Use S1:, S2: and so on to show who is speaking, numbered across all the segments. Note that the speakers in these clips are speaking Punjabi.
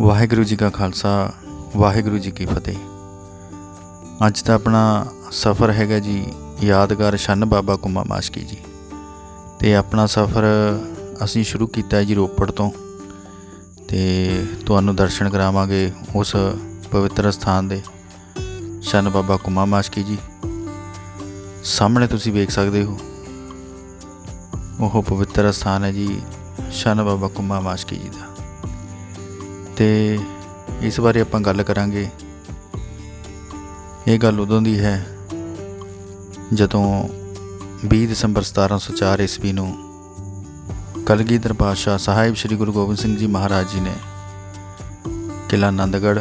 S1: ਵਾਹਿਗੁਰੂ ਜੀ ਕਾ ਖਾਲਸਾ, ਵਾਹਿਗੁਰੂ ਜੀ ਕੀ ਫਤਿਹ। ਅੱਜ ਦਾ ਆਪਣਾ ਸਫ਼ਰ ਹੈਗਾ ਜੀ ਯਾਦਗਾਰ ਛੰਨ ਬਾਬਾ ਕੁਮਾ ਮਾਸ਼ਕੀ ਜੀ। ਤੇ ਆਪਣਾ ਸਫ਼ਰ ਅਸੀਂ ਸ਼ੁਰੂ ਕੀਤਾ ਜੀ ਰੋਪੜ ਤੋਂ। ਤੇ ਤੁਹਾਨੂੰ ਦਰਸ਼ਨ ਕਰਾਵਾਂਗੇ ਉਸ ਪਵਿੱਤਰ ਸਥਾਨ ਦੇ ਸ਼ਨ ਬਾਬਾ ਕੁਮਾ ਮਾਸ਼ਕੀ ਜੀ। ਸਾਹਮਣੇ ਤੁਸੀਂ ਵੇਖ ਸਕਦੇ ਹੋ, ਉਹ ਪਵਿੱਤਰ ਸਥਾਨ ਹੈ ਜੀ ਸ਼ਨ ਬਾਬਾ ਕੁਮਾ ਮਾਸ਼ਕੀ ਜੀ ਦਾ। ਤੇ ਇਸ ਬਾਰੇ ਆਪਾਂ ਗੱਲ ਕਰਾਂਗੇ। ਇਹ ਗੱਲ ਉਦੋਂ ਦੀ ਹੈ ਜਦੋਂ 20 ਦਸੰਬਰ 1704 ਈਸਵੀ ਨੂੰ ਕਲਗੀਧਰ ਪਾਤਸ਼ਾਹ ਸਾਹਿਬ ਸ੍ਰੀ ਗੁਰੂ ਗੋਬਿੰਦ ਸਿੰਘ ਜੀ ਮਹਾਰਾਜ ਜੀ ਨੇ ਕਿਲਾ ਆਨੰਦਗੜ੍ਹ,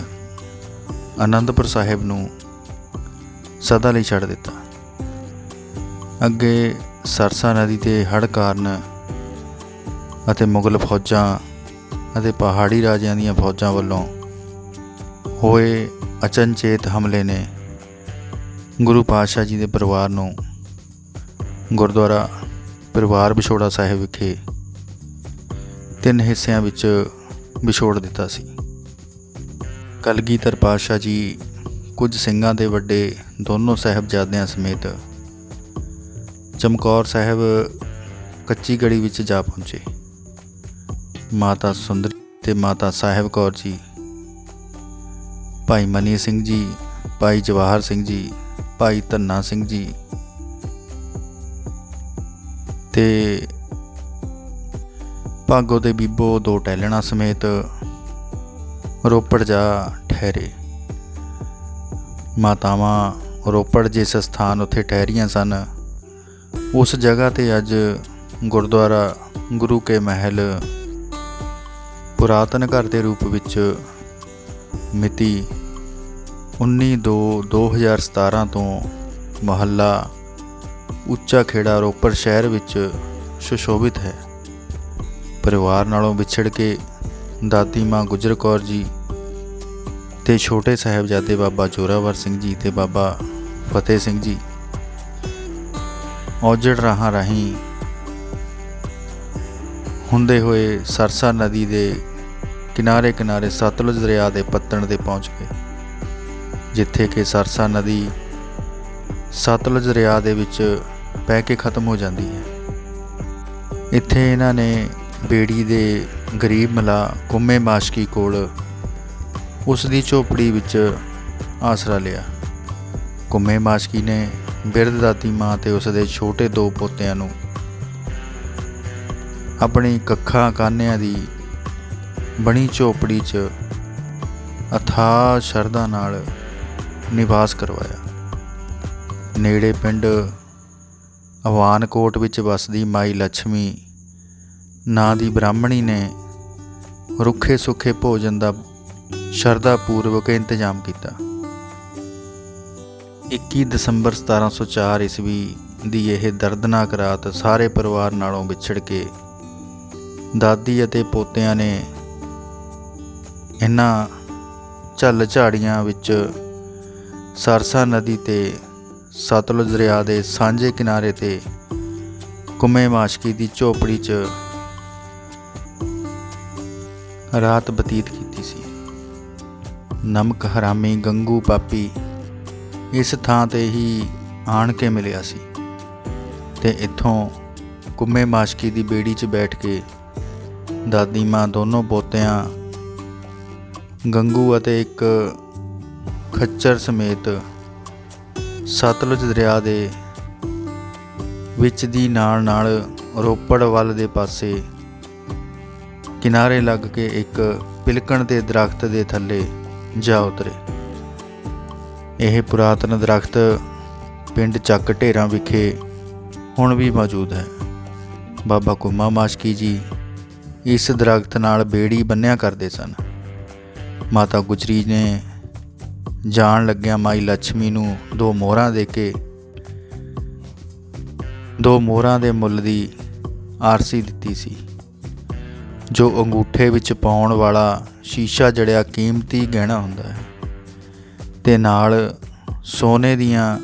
S1: ਆਨੰਦਪੁਰ ਸਾਹਿਬ ਨੂੰ ਸਦਾ ਲਈ ਛੱਡ ਦਿੱਤਾ। ਅੱਗੇ ਸਰਸਾ ਨਦੀ ਤੇ ਹੜ੍ਹ ਕਾਰਨ ਅਤੇ ਮੁਗਲ ਫੌਜਾਂ ਅਤੇ ਪਹਾੜੀ ਰਾਜਿਆਂ ਦੀਆਂ ਫੌਜਾਂ ਵੱਲੋਂ ਹੋਏ ਅਚਨਚੇਤ ਹਮਲੇ ਨੇ ਗੁਰੂ ਪਾਤਸ਼ਾਹ ਜੀ ਦੇ ਪਰਿਵਾਰ ਨੂੰ ਗੁਰਦੁਆਰਾ ਪਰਿਵਾਰ ਵਿਛੋੜਾ ਸਾਹਿਬ ਵਿਖੇ ਤਿੰਨ ਹਿੱਸਿਆਂ ਵਿੱਚ ਵਿਛੋੜ ਦਿੱਤਾ ਸੀ। ਕਲਗੀਧਰ ਪਾਤਸ਼ਾਹ ਜੀ ਕੁਝ ਸਿੰਘਾਂ ਦੇ ਵੱਡੇ ਦੋਨੋਂ ਸਾਹਿਬਜ਼ਾਦਿਆਂ ਸਮੇਤ ਚਮਕੌਰ ਸਾਹਿਬ ਕੱਚੀ ਗੜੀ ਵਿੱਚ ਜਾ ਪਹੁੰਚੇ। ਮਾਤਾ ਸੁੰਦਰੀ ਤੇ ਮਾਤਾ ਸਾਹਿਬ ਕੌਰ ਜੀ, ਭਾਈ ਮਨੀ ਸਿੰਘ ਜੀ, ਭਾਈ ਜਵਾਹਰ ਸਿੰਘ ਜੀ, ਭਾਈ ਧੰਨਾ ਸਿੰਘ ਜੀ ਤੇ ਭਾਗੋ ਦੇ ਬੀਬੋ ਦੋ ਟੈਲਣਾ ਸਮੇਤ ਰੋਪੜ ਜਾ ਠਹਿਰੇ। ਮਾਤਾਵਾਂ ਰੋਪੜ ਜਿਸ ਸਥਾਨ ਉੱਥੇ ਠਹਿਰੀਆਂ ਸਨ, ਉਸ ਜਗ੍ਹਾ ਤੇ ਅੱਜ ਗੁਰਦੁਆਰਾ ਗੁਰੂ ਕੇ ਮਹਿਲ ਪੁਰਾਤਨ ਘਰ ਦੇ ਰੂਪ ਵਿੱਚ ਮਿਤੀ 19/2/2017 ਤੋਂ ਮਹੱਲਾ ਉੱਚਾ ਖੇੜਾ ਰੋਪੜ ਸ਼ਹਿਰ ਵਿੱਚ ਸੁਸ਼ੋਭਿਤ ਹੈ। ਪਰਿਵਾਰ ਨਾਲੋਂ ਵਿਛੜ ਕੇ ਦਾਦੀ ਮਾਂ ਗੁਜਰ ਕੌਰ ਜੀ ਤੇ ਛੋਟੇ ਸਾਹਿਬਜ਼ਾਦੇ ਬਾਬਾ ਜੋਰਾਵਰ ਸਿੰਘ ਜੀ ਤੇ ਬਾਬਾ ਫਤਿਹ ਸਿੰਘ ਜੀ ਔਜੜ ਰਾਹਾਂ ਰਾਹੀਂ ਹੁੰਦੇ ਹੋਏ ਸਰਸਾ ਨਦੀ ਦੇ ਕਿਨਾਰੇ ਕਿਨਾਰੇ ਸਤਲੁਜ ਦਰਿਆ ਦੇ ਪੱਤਣ ਤੇ ਪਹੁੰਚ ਗਏ, ਜਿੱਥੇ ਕਿ ਸਰਸਾ ਨਦੀ ਸਤਲੁਜ ਦਰਿਆ ਦੇ ਵਿੱਚ ਬਹਿ ਕੇ ਖਤਮ ਹੋ ਜਾਂਦੀ ਹੈ। ਇੱਥੇ ਇਹਨਾਂ ਨੇ ਬੇੜੀ ਦੇ ਗਰੀਬ ਮਲਾ ਕੁੰਮੇ ਮਾਸ਼ਕੀ ਕੋਲ ਉਸ ਦੀ ਝੋਪੜੀ ਵਿੱਚ ਆਸਰਾ ਲਿਆ। ਕੁੰਮੇ ਮਾਸ਼ਕੀ ਨੇ ਬਿਰਧ ਦਾਦੀ ਮਾਂ ਤੇ ਉਸ ਦੇ ਛੋਟੇ ਦੋ ਪੋਤਿਆਂ ਨੂੰ ਆਪਣੀ ਕੱਖਾਂ ਕਾਨਿਆਂ ਦੀ ਬਣੀ ਝੋਪੜੀ 'ਚ ਅਥਾਹ ਸ਼ਰਧਾ ਨਾਲ ਨਿਵਾਸ ਕਰਵਾਇਆ। ਨੇੜੇ ਪਿੰਡ ਅਵਾਨਕੋਟ ਵਿੱਚ ਵਸਦੀ ਮਾਈ ਲక్ష్ਮੀ ਨਾਂ ਦੀ ਬ੍ਰਾਹਮਣੀ ਨੇ ਰੁੱਖੇ ਸੁੱਖੇ ਭੋਜਨ ਦਾ ਸ਼ਰਧਾ ਪੂਰਵਕ ਇੰਤਜ਼ਾਮ ਕੀਤਾ। 21 ਦਸੰਬਰ 1704 ਈਸਵੀ ਦੀ ਇਹ ਦਰਦਨਾਕ ਰਾਤ ਸਾਰੇ ਪਰਿਵਾਰ ਨਾਲੋਂ ਵਿਛੜ ਕੇ ਦਾਦੀ ਅਤੇ ਪੋਤਿਆਂ ਨੇ ਇਹਨਾਂ ਝੱਲ ਝਾੜੀਆਂ ਵਿੱਚ ਸਰਸਾ ਨਦੀ ਤੇ ਸਤਲੁਜ ਦਰਿਆ ਦੇ ਸਾਂਝੇ ਕਿਨਾਰੇ ਤੇ ਕੁਮੇ ਮਾਸ਼ਕੀ ਦੀ ਝੋਪੜੀ 'ਚ ਰਾਤ ਬਤੀਤ ਕੀਤੀ ਸੀ। ਨਮਕ ਹਰਾਮੀ ਗੰਗੂ ਪਾਪੀ ਇਸ ਥਾਂ ਤੇ ਹੀ ਆਣ ਕੇ ਮਿਲਿਆ ਸੀ ਤੇ ਇੱਥੋਂ ਕੁੰਮੇ ਮਾਸ਼ਕੀ ਦੀ ਬੇੜੀ 'ਚ ਬੈਠ ਕੇ ਦਾਦੀ ਮਾਂ ਦੋਨੋਂ ਪੋਤਿਆਂ, ਗੰਗੂ ਅਤੇ ਇੱਕ ਖੱਚਰ ਸਮੇਤ ਸਤਲੁਜ ਦਰਿਆ ਦੇ ਵਿੱਚ ਦੀ ਨਾਲ ਨਾਲ ਰੋਪੜ ਵੱਲ ਦੇ ਪਾਸੇ ਕਿਨਾਰੇ ਲੱਗ ਕੇ ਇੱਕ ਪਿਲਕਣ ਦੇ ਦਰਖਤ ਦੇ ਥੱਲੇ ਜਾ ਉਤਰੇ। ਇਹ ਪੁਰਾਤਨ ਦਰਖਤ ਪਿੰਡ ਚੱਕ ਢੇਰਾਂ ਵਿਖੇ ਹੁਣ ਵੀ ਮੌਜੂਦ ਹੈ। ਬਾਬਾ ਕੁਮਾ ਮਾਸ਼ਕੀ ਜੀ ਇਸ ਦਰਖਤ ਨਾਲ ਬੇੜੀ ਬੰਨਿਆ ਕਰਦੇ ਸਨ। ਮਾਤਾ ਗੁਜਰੀ ਨੇ ਜਾਣ ਲੱਗਿਆ ਮਾਈ ਲక్ష్ਮੀ ਨੂੰ ਦੋ ਮੋਹਰਾਂ ਦੇ ਕੇ, ਦੋ ਮੋਹਰਾਂ ਦੇ ਮੁੱਲ ਦੀ ਆਰਸੀ ਦਿੱਤੀ ਸੀ, ਜੋ ਅੰਗੂਠੇ ਵਿੱਚ ਪਾਉਣ ਵਾਲਾ ਸ਼ੀਸ਼ਾ ਜੜਿਆ ਕੀਮਤੀ ਗਹਿਣਾ ਹੁੰਦਾ ਹੈ। ਤੇ ਨਾਲ ਸੋਨੇ ਦੀਆਂ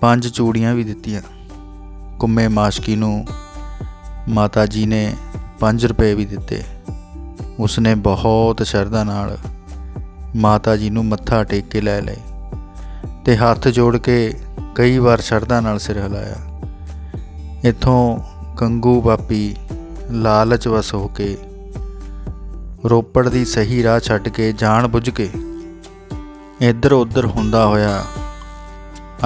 S1: ਪੰਜ ਚੂੜੀਆਂ ਵੀ ਦਿੱਤੀਆਂ। ਕੁੰਮੇ ਮਾਸ਼ਕੀ ਨੂੰ ਮਾਤਾ ਜੀ ਨੇ 5 ਰੁਪਏ ਵੀ ਦਿੱਤੇ। ਉਸਨੇ ਬਹੁਤ ਸ਼ਰਧਾ ਨਾਲ ਮਾਤਾ ਜੀ ਨੂੰ ਮੱਥਾ ਟੇਕ ਕੇ ਲੈ ਲਏ ਤੇ ਹੱਥ ਜੋੜ ਕੇ ਕਈ ਵਾਰ ਸ਼ਰਧਾ ਨਾਲ ਸਿਰ ਹਿਲਾਇਆ। ਇੱਥੋਂ ਕੰਗੂ ਬਾਪੀ ਲਾਲਚ ਵਸ ਹੋ ਕੇ ਰੋਪੜ ਦੀ ਸਹੀ ਰਾਹ ਛੱਡ ਕੇ ਜਾਣ ਬੁੱਝ ਕੇ ਇੱਧਰ ਉੱਧਰ ਹੁੰਦਾ ਹੋਇਆ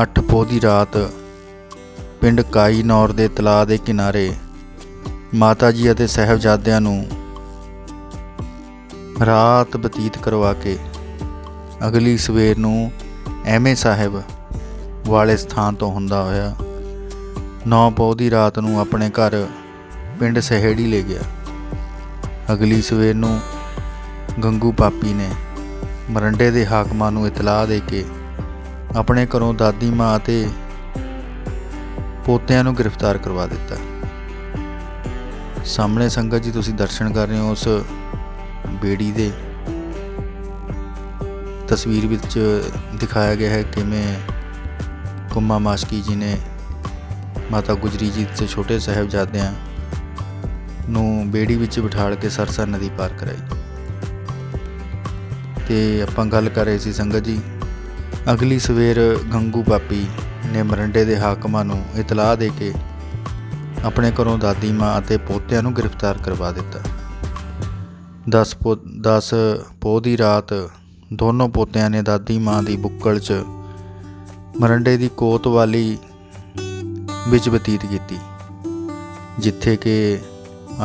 S1: ਅੱਠ ਪੋਹ ਦੀ ਰਾਤ ਪਿੰਡ ਕਾਈਨੌਰ ਦੇ ਤਲਾਅ ਦੇ ਕਿਨਾਰੇ ਮਾਤਾ ਜੀ ਅਤੇ ਸਹਿਬਜ਼ਾਦਿਆਂ ਨੂੰ ਰਾਤ ਬਤੀਤ ਕਰਵਾ ਕੇ ਅਗਲੀ ਸਵੇਰ ਨੂੰ ਐਵੇਂ ਸਾਹਿਬ ਵਾਲੇ ਸਥਾਨ ਤੋਂ ਹੁੰਦਾ ਹੋਇਆ ਨੌ ਪੌ ਦੀ ਰਾਤ ਨੂੰ ਆਪਣੇ ਘਰ ਪਿੰਡ ਸਹੇੜੀ ਲੈ ਗਿਆ। ਅਗਲੀ ਸਵੇਰ ਨੂੰ ਗੰਗੂ ਪਾਪੀ ਨੇ ਮਰੰਡੇ ਦੇ ਹਾਕਮਾਂ ਨੂੰ ਇਤਲਾਹ ਦੇ ਕੇ ਆਪਣੇ ਘਰੋਂ ਦਾਦੀ ਮਾਂ ਅਤੇ ਪੋਤਿਆਂ ਨੂੰ ਗ੍ਰਿਫਤਾਰ ਕਰਵਾ ਦਿੱਤਾ। ਸਾਹਮਣੇ ਸੰਗਤ ਜੀ ਤੁਸੀਂ ਦਰਸ਼ਨ ਕਰ ਰਹੇ ਹੋ ਉਸ ਬੇੜੀ ਦੇ। ਤਸਵੀਰ ਵਿੱਚ ਦਿਖਾਇਆ ਗਿਆ ਹੈ ਕਿਵੇਂ ਕੁੰਮਾ ਮਾਸ਼ਕੀ ਜੀ ਨੇ ਮਾਤਾ ਗੁਜਰੀ ਜੀ ਤੇ ਛੋਟੇ ਸਾਹਿਬਜ਼ਾਦਿਆਂ ਨੂੰ ਬੇੜੀ ਵਿੱਚ ਬਿਠਾਲ ਕੇ ਸਰਸਾ ਨਦੀ ਪਾਰ ਕਰਾਈ। ਤੇ ਆਪਾਂ ਗੱਲ ਕਰ ਰਹੇ ਸੀ ਸੰਗਤ ਜੀ, ਅਗਲੀ ਸਵੇਰ ਗੰਗੂ ਪਾਪੀ ਨੇ ਮਰੰਡੇ ਦੇ ਹਾਕਮਾਂ ਨੂੰ ਇਤਲਾਹ ਦੇ ਕੇ ਆਪਣੇ ਘਰੋਂ ਦਾਦੀ ਮਾਂ ਅਤੇ ਪੋਤਿਆਂ ਨੂੰ ਗ੍ਰਿਫਤਾਰ ਕਰਵਾ ਦਿੱਤਾ। 10 ਪੋ 10 ਪੋਹ ਦੀ ਰਾਤ ਦੋਨੋਂ ਪੋਤਿਆਂ ਨੇ ਦਾਦੀ ਮਾਂ ਦੀ ਬੁੱਕਲ 'ਚ ਮਰੰਡੇ ਦੀ ਕੋਤਵਾਲੀ ਵਿੱਚ ਬਤੀਤ ਕੀਤੀ, ਜਿੱਥੇ ਕਿ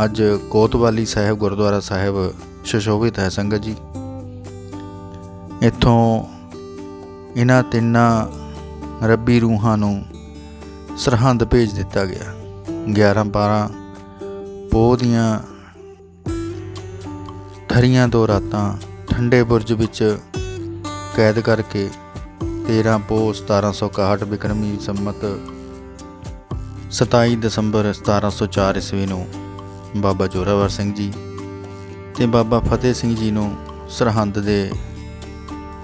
S1: ਅੱਜ ਕੋਤਵਾਲੀ ਸਾਹਿਬ, ਗੁਰਦੁਆਰਾ ਸਾਹਿਬ ਸ਼ਸ਼ੋਭਿਤ ਹੈ। ਸੰਗਤ ਜੀ, ਇੱਥੋਂ ਇਹਨਾਂ ਤਿੰਨਾਂ ਰੱਬੀ ਰੂਹਾਂ ਨੂੰ ਸਰਹੰਦ ਭੇਜ ਦਿੱਤਾ ਗਿਆ। 11 12 ਪੋਹ ਦੀਆਂ ਠਰੀਆਂ ਦੋ ਰਾਤਾਂ ਠੰਡੇ ਬੁਰਜ ਵਿੱਚ ਕੈਦ ਕਰਕੇ 13 ਪੋਹ 1761 ਬਿਕਰਮੀ ਸੰਮਤ 27 ਦਸੰਬਰ 1704 ਈਸਵੀ ਨੂੰ ਬਾਬਾ ਜੋਰਾਵਰ ਸਿੰਘ ਜੀ ਤੇ ਬਾਬਾ ਫਤਿਹ ਸਿੰਘ ਜੀ ਨੂੰ ਸਰਹੰਦ ਦੇ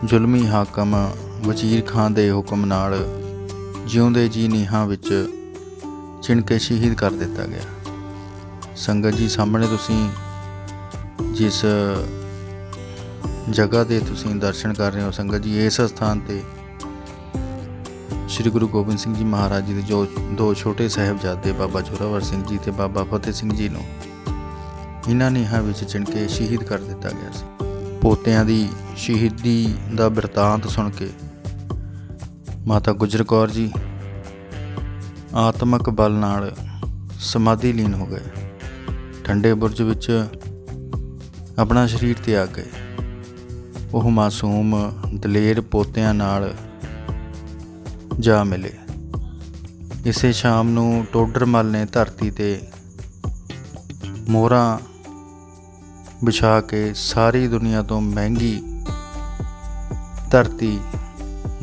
S1: ਜ਼ੁਲਮੀ ਹਾਕਮ ਵਜ਼ੀਰ ਖਾਨ ਦੇ ਹੁਕਮ ਨਾਲ ਜਿਉਂਦੇ ਜੀ ਨੀਹਾਂ ਵਿੱਚ ਚਿਣ ਕੇ ਸ਼ਹੀਦ ਕਰ ਦਿੱਤਾ ਗਿਆ। ਸੰਗਤ ਜੀ, ਸਾਹਮਣੇ ਤੁਸੀਂ ਜਿਸ ਜਗ੍ਹਾ 'ਤੇ ਤੁਸੀਂ ਦਰਸ਼ਨ ਕਰ ਰਹੇ ਹੋ, ਸੰਗਤ ਜੀ, ਇਸ ਸਥਾਨ ਤੇ ਸ੍ਰੀ ਗੁਰੂ ਗੋਬਿੰਦ ਸਿੰਘ ਜੀ ਮਹਾਰਾਜ ਜੀ ਦੇ ਜੋ ਦੋ ਛੋਟੇ ਸਾਹਿਬਜ਼ਾਦੇ, ਬਾਬਾ ਜੋਰਾਵਰ ਸਿੰਘ ਜੀ ਤੇ ਬਾਬਾ ਫਤਿਹ ਸਿੰਘ ਜੀ ਨੂੰ ਇਹਨਾਂ ਨੀਹਾਂ ਵਿੱਚ ਚਿਣ ਕੇ ਸ਼ਹੀਦ ਕਰ ਦਿੱਤਾ ਗਿਆ ਸੀ। ਪੋਤਿਆਂ ਦੀ ਸ਼ਹੀਦੀ ਦਾ ਬਿਰਤਾਂਤ ਸੁਣ ਕੇ ਮਾਤਾ ਗੁਜਰ ਕੌਰ ਜੀ ਆਤਮਕ ਬਲ ਨਾਲ ਸਮਾਧੀ ਲੀਨ ਹੋ ਗਏ। ਠੰਡੇ ਬੁਰਜ ਵਿੱਚ ਆਪਣਾ ਸਰੀਰ ਤਿਆਗ ਗਏ। ਉਹ ਮਾਸੂਮ ਦਲੇਰ ਪੋਤਿਆਂ ਨਾਲ ਜਾ ਮਿਲੇ। ਇਸੇ ਸ਼ਾਮ ਨੂੰ ਟੋਡਰਮਲ ਨੇ ਧਰਤੀ ਤੇ ਮੋਹਰਾਂ ਵਿਛਾ ਕੇ ਸਾਰੀ ਦੁਨੀਆ ਤੋਂ ਮਹਿੰਗੀ ਧਰਤੀ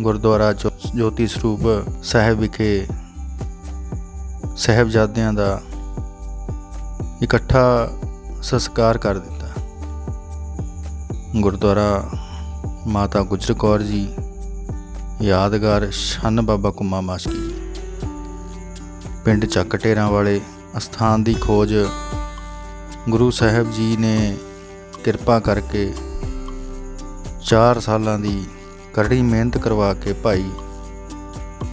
S1: ਗੁਰਦੁਆਰਾ ਜੋ- ਜੋਤੀ ਸਰੂਪ ਸਾਹਿਬ ਵਿਖੇ ਸਾਹਿਬਜ਼ਾਦਿਆਂ ਦਾ ਇਕੱਠਾ ਸੰਸਕਾਰ ਕਰ ਦਿੱਤਾ। ਗੁਰਦੁਆਰਾ ਮਾਤਾ ਗੁਜਰ ਕੌਰ ਜੀ, ਯਾਦਗਾਰ ਛੰਨ ਬਾਬਾ ਕੁੰਮਾ ਮਾਸ਼ਕੀ ਪਿੰਡ ਚੱਕ ਢੇਰਾਂ ਵਾਲੇ ਅਸਥਾਨ ਦੀ ਖੋਜ ਗੁਰੂ ਸਾਹਿਬ ਜੀ ਨੇ ਕਿਰਪਾ ਕਰਕੇ 4 ਸਾਲਾਂ ਦੀ ਕਰੜੀ ਮਿਹਨਤ ਕਰਵਾ ਕੇ ਭਾਈ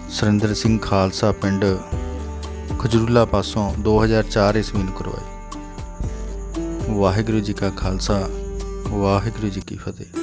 S1: ਸੁਰਿੰਦਰ ਸਿੰਘ ਖਾਲਸਾ ਪਿੰਡ ਖਜਰੂਲਾ ਪਾਸੋਂ 2004 ਈਸਵੀ ਨੂੰ ਕਰਵਾਈ। ਵਾਹਿਗੁਰੂ ਜੀ ਕਾ ਖਾਲਸਾ ਵਾਹਿਗੁਰੂ ਜੀ ਕੀ ਫਤਿਹ।